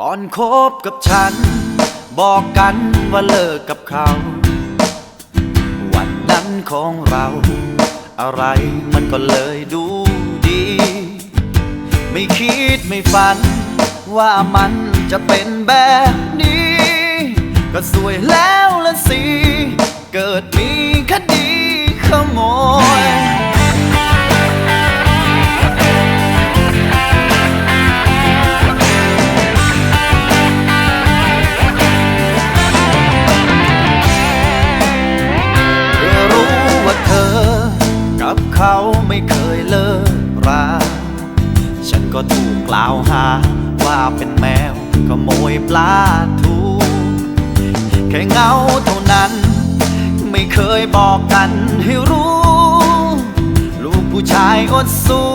ก่อนคบกับฉัน บอกกันว่าเลิกกับเขา วันนั้นของเรา อะไรมันก็เลยดูดี ไม่คิดไม่ฝัน ว่ามันจะเป็นแบบนี้ ก็สวยแล้วละสิ เกิดมีคดี ไม่เคยเลิกราฉันก็ถูกกล่าวหา ว่าเป็นแมวขโมยปลาทูแค่เงาเท่านั้น ไม่เคยบอกกันให้รู้ ลูกผู้ชายอดสู้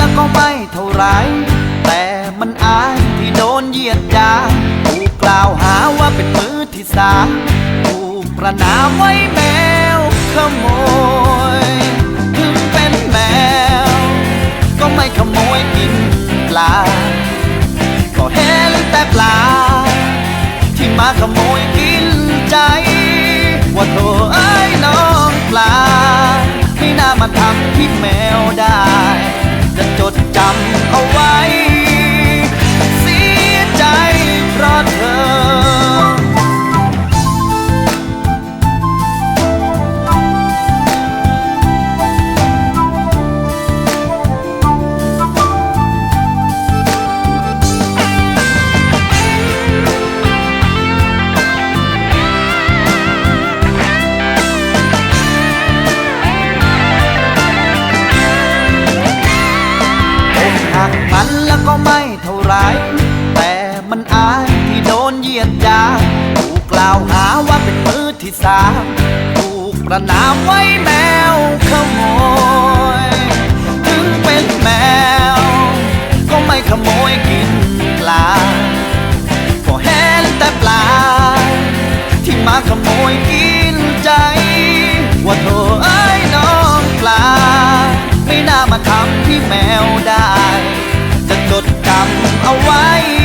แล้วก็ไม่เท่าไร แต่มันอายที่โดนเหยียดยาถูกกล่าวหาว่าเป็นมือที่สามถูกประนามไว้แมวขโมย ถึงเป็นแมว ก็ไม่ขโมยกินปลา ก็เห็นแต่ปลา ที่มาขโมยกินใจ ว่าโถเอ้น้องปลา ไม่น่ามาทำพี่แมวได้ ก็ไม่เท่าไร แต่มันอายที่โดนเยียดยาถูกกล่าวหาว่าเป็นมือที่สามถูกประนามไว้แมวขโมย ถึงเป็นแมว ก็ไม่ขโมยกินปลาก็เห็นแต่ปลา ที่มาขโมยกินใจ ว่าโถเอ้ยน้องปลา ไม่น่ามาทำพี่แมวได้ Why?